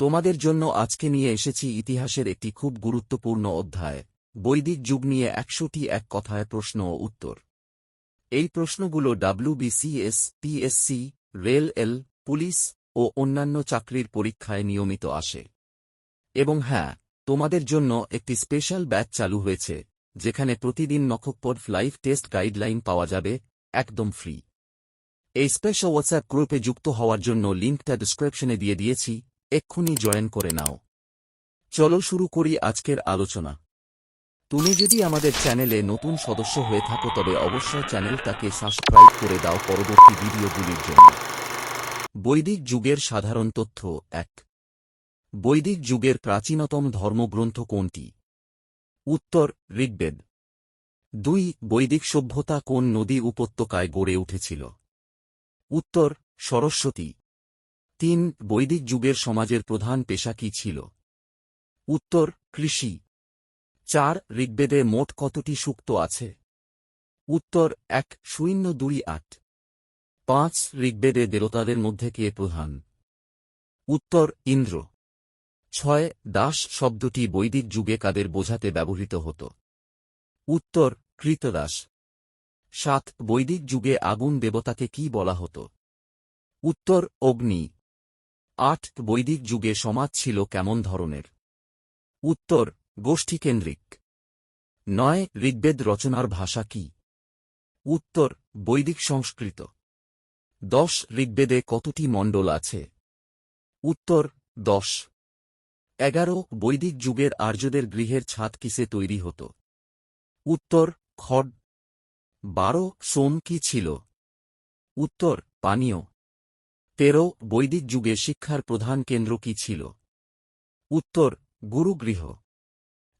তোমাদের জন্য আজকে নিয়ে এসেছি ইতিহাসের একটি খুব গুরুত্বপূর্ণ অধ্যায়। বৈদিক যুগ নিয়ে একশোটি এক কথায় প্রশ্ন ও উত্তর। এই প্রশ্নগুলো ডাব্লিউবিসিএস পিএসসি রেল এল, পুলিশ ও অন্যান্য চাকরির পরীক্ষায় নিয়মিত আসে। এবং হ্যাঁ তোমাদের জন্য একটি স্পেশাল ব্যাচ চালু হয়েছে, যেখানে প্রতিদিন নখপড লাইভ টেস্ট গাইডলাইন পাওয়া যাবে, একদম ফ্রি। এই স্পেশাল হোয়াটসঅ্যাপ গ্রুপে যুক্ত হওয়ার জন্য লিঙ্কটা ডিসক্রিপশনে দিয়ে দিয়েছি এক্ষুনি জয়েন করে নাও। চলো শুরু করি আজকের আলোচনা। তুমি যদি আমাদের চ্যানেলে নতুন সদস্য হয়ে থাকো, তবে অবশ্যই চ্যানেলটাকে সাবস্ক্রাইব করে দাও পরবর্তী ভিডিওগুলির জন্য। বৈদিক যুগের সাধারণ তথ্য এক। বৈদিক যুগের প্রাচীনতম ধর্মগ্রন্থ কোনটি? উত্তর, ঋগ্বেদ। দুই, বৈদিক সভ্যতা কোন নদী উপত্যকায় গড়ে উঠেছিল? উত্তর, সরস্বতী। তিন বৈদিক যুগের সমাজের প্রধান পেশা কি ছিল? উত্তর, কৃষি। চার, ঋগ্বেদে মোট কতটি সুক্ত আছে? উত্তর, এক, শূন্য, দুই, আট। পাঁচ, ঋগ্বেদে দেবতাদের মধ্যে কে প্রধান? উত্তর, ইন্দ্র। ছয়, দাস শব্দটি বৈদিক যুগে কাদের বোঝাতে ব্যবহৃত হত? উত্তর, কৃতদাস। সাত, বৈদিক যুগে আগুন দেবতাকে কি বলা হতো? উত্তর, অগ্নি। আট বৈদিক যুগে সমাজ ছিল কেমন ধরনের? উত্তর, গোষ্ঠীকেন্দ্রিক। নয়, ঋগ্বেদ রচনার ভাষা কি? উত্তর, বৈদিক সংস্কৃত। দশ, ঋগ্বেদে কতটি মণ্ডল আছে? উত্তর, দশ। এগারো, বৈদিক যুগের আর্যদের গৃহের ছাদ কিসে তৈরি হতো? উত্তর, খড়। বারো সোম কি ছিল? উত্তর, পানীয়। তেরো, বৈদিক যুগে শিক্ষার প্রধান কেন্দ্র কি ছিল? উত্তর, গুরুগৃহ।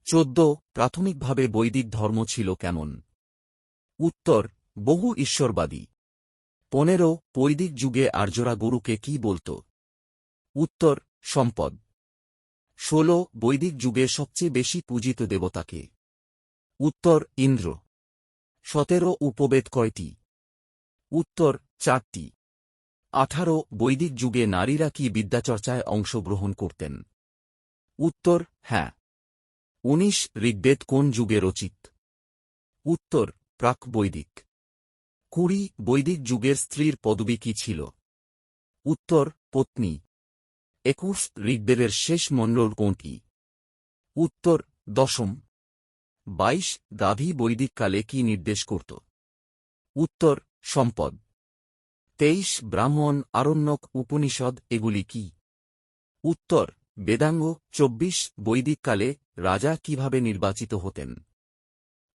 চোদ্দ, প্রাথমিকভাবে বৈদিক ধর্ম ছিল কেমন? উত্তর, বহু ঈশ্বরবাদী। পনেরো, বৈদিক যুগে আর্যরা গুরুকে কি বলত? উত্তর, সম্পদ। ষোলো, বৈদিক যুগে সবচেয়ে বেশি পূজিত দেবতাকে। উত্তর, ইন্দ্র। সতেরো, উপবেদ কয়টি? উত্তর, চারটি। আঠারো, বৈদিক যুগে নারীরা কি বিদ্যাচর্চায় অংশগ্রহণ করতেন? উত্তর হ্যাঁ। উনিশ, ঋগ্বেদ কোন যুগে রচিত? উত্তর প্রাক বৈদিক কুড়ি, বৈদিক যুগের স্ত্রীর পদবী কি ছিল? উত্তর, পত্নী। একুশ, ঋগ্বেদের শেষ মণ্ডল কোনটি? উত্তর, দশম। বাইশ দাভি বৈদিককালে কি নির্দেশ করত? উত্তর, সম্পদ। তেইশ ব্রাহ্মণ আরণ্যক উপনিষদ এগুলি কি? উত্তর, বেদাঙ্গ, চব্বিশ বৈদিককালে রাজা কীভাবে নির্বাচিত হতেন?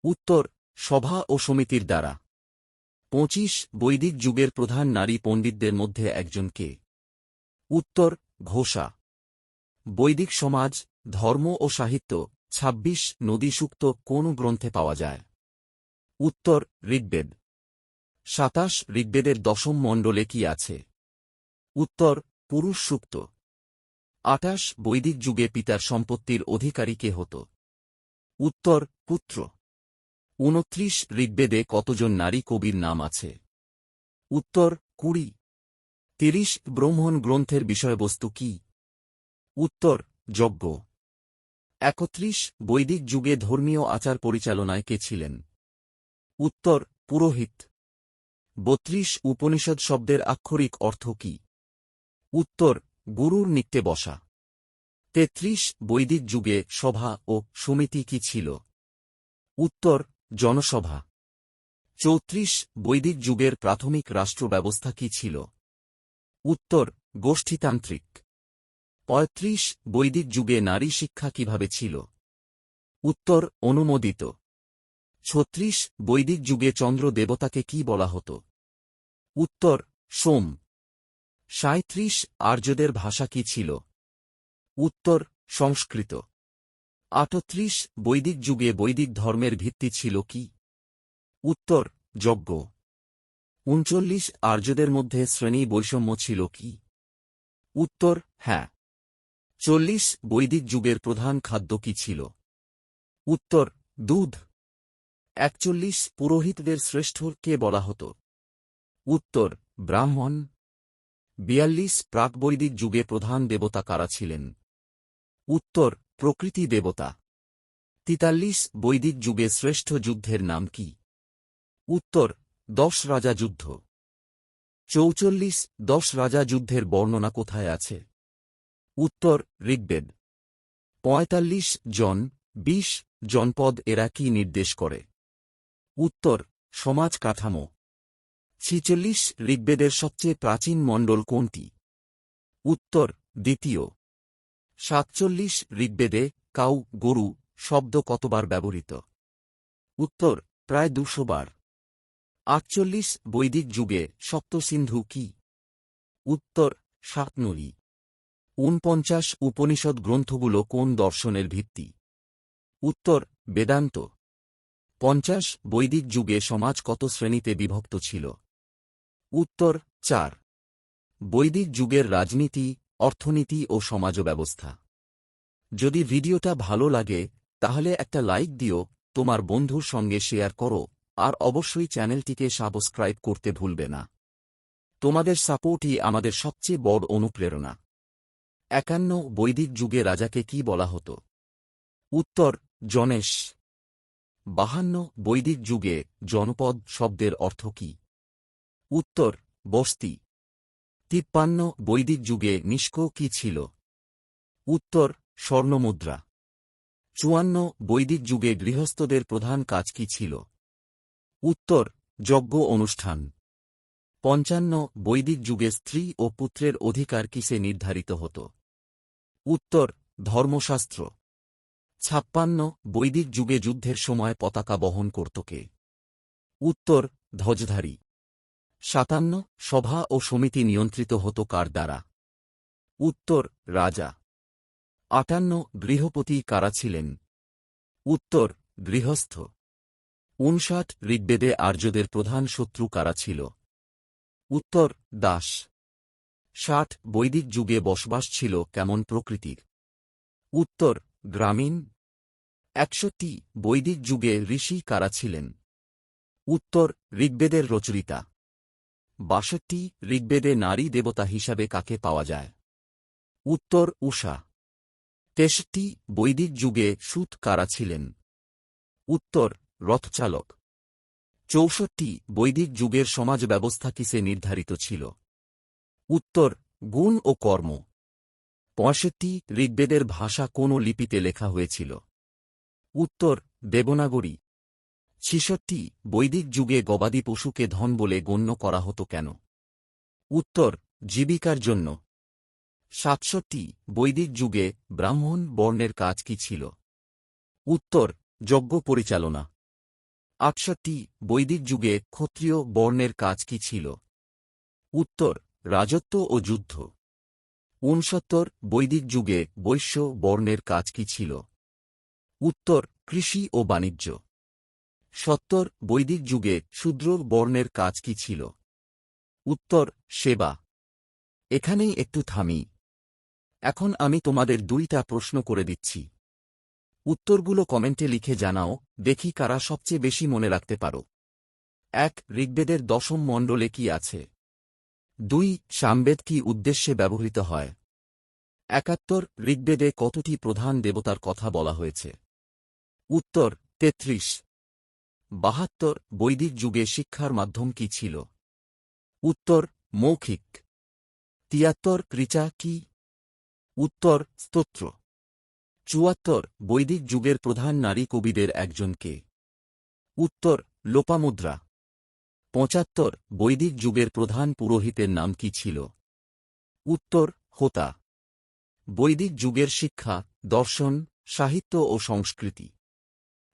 উত্তর, সভা ও সমিতির দ্বারা। পঁচিশ বৈদিক যুগের প্রধান নারী পণ্ডিতদের মধ্যে একজন কে? উত্তর, ঘোষা। বৈদিক সমাজ, ধর্ম ও সাহিত্য ২৬ নদীসূক্ত কোন গ্রন্থে পাওয়া যায়? উত্তর, ঋগ্বেদ। সাতাশ ঋগ্বেদের দশম মণ্ডলে কি আছে? উত্তর, পুরুষ সুক্ত। আটাশ বৈদিক যুগে পিতার সম্পত্তির অধিকারী কে হতো? উত্তর, পুত্র। উনত্রিশ ঋগ্বেদে কতজন নারী কবির নাম আছে? উত্তর, কুড়ি। তিরিশ ব্রহ্মণ গ্রন্থের বিষয়বস্তু কি? উত্তর, যজ্ঞ। একত্রিশ বৈদিক যুগে ধর্মীয় আচার পরিচালনায় কে ছিলেন? উত্তর, পুরোহিত। বত্রিশ উপনিষদ শব্দের আক্ষরিক অর্থ কি? উত্তর, গুরুর নিত্যে বসা। তেত্রিশ, বৈদিক যুগে সভা ও সমিতি কি ছিল? উত্তর, জনসভা। চৌত্রিশ, বৈদিক যুগের প্রাথমিক রাষ্ট্র ব্যবস্থা কি ছিল? উত্তর, গোষ্ঠীতান্ত্রিক। পঁয়ত্রিশ, বৈদিক যুগে নারী শিক্ষা কীভাবে ছিল? উত্তর, অনুমোদিত। ছত্রিশ, বৈদিক যুগে চন্দ্র দেবতাকে কি বলা হতো? উত্তর, সোম। সাঁত্রিশ আর্যদের ভাষা কি ছিল? উত্তর, সংস্কৃত। আটত্রিশ, বৈদিক যুগে বৈদিক ধর্মের ভিত্তি ছিল কি? উত্তর, যজ্ঞ। উনচল্লিশ, আর্যদের মধ্যে শ্রেণি বৈষম্য ছিল কি? উত্তর হ্যাঁ। চল্লিশ, বৈদিক যুগের প্রধান খাদ্য কি ছিল? উত্তর, দুধ। একচল্লিশ পুরোহিতদের শ্রেষ্ঠ কে বলা হতো? উত্তর, ব্রাহ্মণ। বিয়াল্লিশ প্রাকবৈদিক যুগে প্রধান দেবতা কারা ছিলেন? উত্তর, প্রকৃতি দেবতা। তিতাল্লিশ বৈদিক যুগে শ্রেষ্ঠ যুদ্ধের নাম কি? উত্তর, দশ রাজা যুদ্ধ। চৌচল্লিশ দশ রাজা যুদ্ধের বর্ণনা কোথায় আছে? উত্তর, ঋগ্বেদ। পঁয়তাল্লিশ জন, বিশ জনপদ এরা কি নির্দেশ করে? উত্তর, সমাজ কাঠামো। ছিচল্লিশ ঋগ্বেদের সবচেয়ে প্রাচীন মণ্ডল কোনটি? উত্তর, দ্বিতীয়। সাতচল্লিশ ঋগ্বেদে কাউ, গরু, শব্দ কতবার ব্যবহৃত? উত্তর, প্রায় দুশো বার আটচল্লিশ বৈদিক যুগে সপ্তসিন্ধু কি? উত্তর সাতনরী ঊনপঞ্চাশ উপনিষদ গ্রন্থগুলো কোন দর্শনের ভিত্তি? উত্তর, বেদান্ত। পঞ্চাশ, বৈদিক যুগে সমাজ কত শ্রেণীতে বিভক্ত ছিল? উত্তর, চার। বৈদিক যুগের রাজনীতি, অর্থনীতি ও সমাজ ব্যবস্থা যদি ভিডিওটা ভালো লাগে, তাহলে একটা লাইক দিও, তোমার বন্ধুর সঙ্গে শেয়ার করো, আর অবশ্যই চ্যানেলটিকে সাবস্ক্রাইব করতে ভুলবে না। তোমাদের সাপোর্টই আমাদের সবচেয়ে বড় অনুপ্রেরণা। একান্ন, বৈদিক যুগে রাজাকে কি বলা হতো? উত্তর, জনেশ। বাহান্ন বৈদিক যুগে জনপদ শব্দের অর্থ কি? উত্তর, বস্তি। তিপ্পান্ন বৈদিক যুগে নিষ্ক কি ছিল? উত্তর, স্বর্ণমুদ্রা। চুয়ান্ন বৈদিক যুগে গৃহস্থদের প্রধান কাজ কি ছিল? উত্তর, যজ্ঞ অনুষ্ঠান। পঞ্চান্ন বৈদিক যুগে স্ত্রী ও পুত্রের অধিকার কিসে নির্ধারিত হতো? উত্তর, ধর্মশাস্ত্র। ছাপ্পান্ন, বৈদিক যুগে যুদ্ধের সময় পতাকা বহন করত কে? উত্তর, ধ্বজধারী। সাতান্ন, সভা ও সমিতি নিয়ন্ত্রিত হতো কার দ্বারা? উত্তর, রাজা। আটান্ন গৃহপতি কারা ছিলেন? উত্তর, গৃহস্থ। উনষাট, ঋগ্বেদে আর্যদের প্রধান শত্রু কারা ছিল? উত্তর, দাস। ষাট, বৈদিক যুগে বসবাস ছিল কেমন প্রকৃতির? উত্তর, গ্রামীণ একষট্টি বৈদিক যুগে ঋষি কারা ছিলেন? উত্তর, ঋগ্বেদের রচয়িতা বাষট্টি, ঋগ্বেদে নারী দেবতা হিসাবে কাকে পাওয়া যায়? উত্তর উষা তেষট্টি বৈদিক যুগে সুত কারা ছিলেন? উত্তর, রথচালক। চৌষট্টি বৈদিক যুগের সমাজ ব্যবস্থা কিসে নির্ধারিত ছিল? উত্তর, গুণ ও কর্ম। পঁয়ষট্টি ঋগ্বেদের ভাষা কোন লিপিতে লেখা হয়েছিল? উত্তর, দেবনাগরী। ছিষট্টি, বৈদিক যুগে গবাদি পশুকে ধন বলে গণ্য করা হতো কেন? উত্তর, জীবিকার জন্য। সাতষট্টি, বৈদিক যুগে ব্রাহ্মণ বর্ণের কাজ কি ছিল? উত্তর, যজ্ঞ পরিচালনা। আটষট্টি, বৈদিক যুগে ক্ষত্রিয় বর্ণের কাজ কি ছিল? উত্তর, রাজত্ব ও যুদ্ধ। ঊনসত্তর বৈদিক যুগে বৈশ্য বর্ণের কাজ কি ছিল? উত্তর, কৃষি ও বাণিজ্য। সত্তর, বৈদিক যুগে শূদ্র বর্ণের কাজ কি ছিল? উত্তর, সেবা। এখানেই একটু থামি। এখন আমি তোমাদের দুইটা প্রশ্ন করে দিচ্ছি। উত্তরগুলো কমেন্টে লিখে জানাও, দেখি কারা সবচেয়ে বেশি মনে রাখতে পারো। এক, ঋগ্বেদের দশম মণ্ডলে কি আছে? দুই, সামবেদ কি উদ্দেশ্যে ব্যবহৃত হয়? একাত্তর, ঋগ্বেদে কতটি প্রধান দেবতার কথা বলা হয়েছে? উত্তর, তেত্রিশ। বাহাত্তর, বৈদিক যুগে শিক্ষার মাধ্যম কি ছিল? উত্তর, মৌখিক। তিয়াত্তর কৃচা কি? উত্তর, স্তোত্র। চুয়াত্তর, বৈদিক যুগের প্রধান নারী কবিদের একজনকে উত্তর, লোপামুদ্রা। পঁচাত্তর, বৈদিক যুগের প্রধান পুরোহিতের নাম কি ছিল? উত্তর, হোতা। বৈদিক যুগের শিক্ষা, দর্শন, সাহিত্য ও সংস্কৃতি।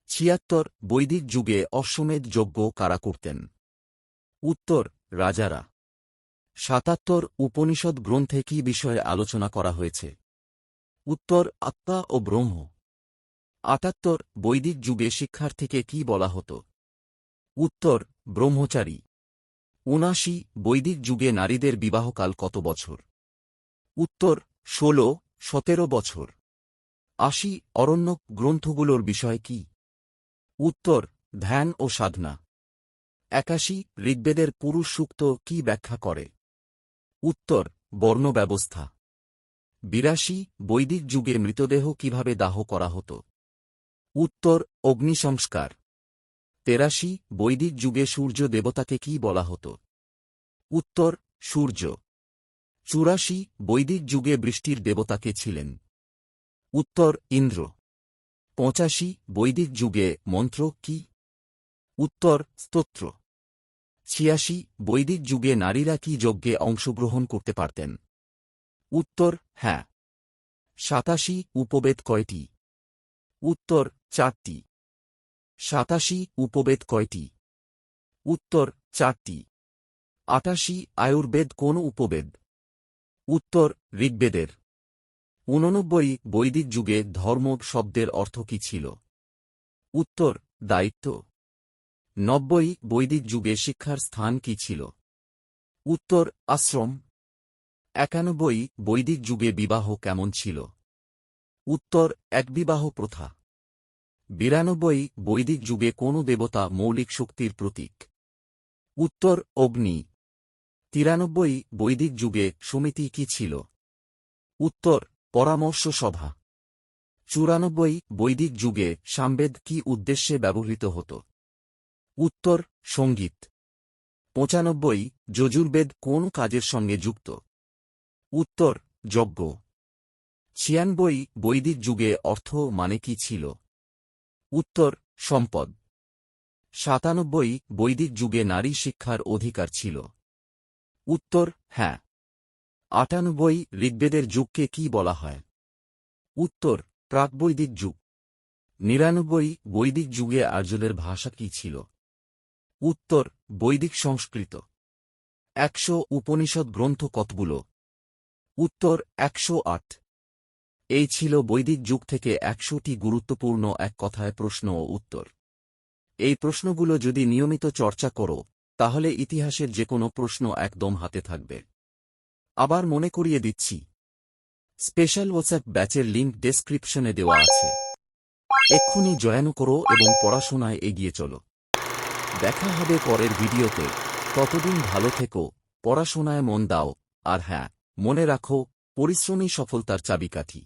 ছিয়াত্তর বৈদিক যুগে অশ্বমেধ যজ্ঞ কারা করতেন? উত্তর, রাজারা। সাতাত্তর উপনিষদ গ্রন্থে কি বিষয়ে আলোচনা করা হয়েছে? উত্তর, আত্মা ও ব্রহ্ম। আটাত্তর বৈদিক যুগে শিক্ষার্থীকে কি বলা হতো? উত্তর, ব্রহ্মচারী। উনাশি বৈদিক যুগে নারীদের বিবাহকাল কত বছর? উত্তর, ষোল, সতেরো বছর। আশি অরণ্য গ্রন্থগুলোর বিষয় কি? উত্তর, ধ্যান ও সাধনা। একাশি, ঋগ্বেদের পুরুষ সূক্ত কি ব্যাখ্যা করে? উত্তর, বর্ণ ব্যবস্থা। বিরাশি, বৈদিক যুগে মৃতদেহ কীভাবে দাহ করা হতো? উত্তর অগ্নিসংস্কার তেরাশি, বৈদিক যুগে সূর্য দেবতাকে কি বলা হতো? উত্তর, সূর্য। চুরাশি, বৈদিক যুগে বৃষ্টির দেবতাকে ছিলেন। উত্তর, ইন্দ্র। পঁচাশি, বৈদিক যুগে মন্ত্র কি? উত্তর, স্তোত্র। ছিয়াশি, বৈদিক যুগে নারীরা কি যজ্ঞে অংশগ্রহণ করতে পারতেন? উত্তর হ্যাঁ। সাতাশি, উপবেদ কয়টি? উত্তর, চারটি। সাতাশি, উপবেদ কয়টি? উত্তর, চারটি। আটাশি, আয়ুর্বেদ কোন উপবেদ? উত্তর, ঋগ্বেদের। ঊননব্বই বৈদিক যুগে ধর্ম শব্দের অর্থ কি ছিল? উত্তর, দায়িত্ব। নব্বই বৈদিক যুগে শিক্ষার স্থান কি ছিল? উত্তর, আশ্রম। একানব্বই বৈদিক যুগে বিবাহ কেমন ছিল? উত্তর একবিবাহ প্রথা। বিরানব্বই বৈদিক যুগে কোন দেবতা মৌলিক শক্তির প্রতীক? উত্তর, অগ্নি। তিরানব্বই বৈদিক যুগে সমিতি কি ছিল? উত্তর পরামর্শ সভা চুরানব্বই বৈদিক যুগে সামবেদ কি উদ্দেশ্যে ব্যবহৃত হতো? উত্তর, সংগীত। পঁচানব্বই, যজুর্বেদ কোন কাজের সঙ্গে যুক্ত? উত্তর, যজ্ঞ। ছিয়ানব্বই, বৈদিক যুগে অর্থ মানে কি ছিল? উত্তর, সম্পদ। সাতানব্বই, বৈদিক যুগে নারী শিক্ষার অধিকার ছিল? উত্তর হ্যাঁ। আটানব্বই ঋগ্বেদের যুগকে কি বলা হয়? উত্তর প্রাকবৈদিক যুগ। নিরানব্বই বৈদিক যুগে আর্যদের ভাষা কি ছিল? উত্তর, বৈদিক সংস্কৃত। একশো উপনিষদ গ্রন্থ কতগুলো? উত্তর, একশো আট। এই ছিল বৈদিক যুগ থেকে একশোটি গুরুত্বপূর্ণ এক কথায় প্রশ্ন ও উত্তর। এই প্রশ্নগুলো যদি নিয়মিত চর্চা করো, তাহলে ইতিহাসের যে কোনো প্রশ্ন একদম হাতে থাকবে। আবার মনে করিয়ে দিচ্ছি। স্পেশাল হোয়াটসঅ্যাপ ব্যাচের লিঙ্ক ডেসক্রিপশনে দেওয়া আছে। এক্ষুনি জয়েন করো এবং পড়াশোনায় এগিয়ে চলো। দেখা হবে পরের ভিডিওতে। ততদিন ভালো থেকো, পড়াশোনায় মন দাও, আর হ্যাঁ মনে রাখো পরিশ্রমী সফলতার চাবিকাঠি।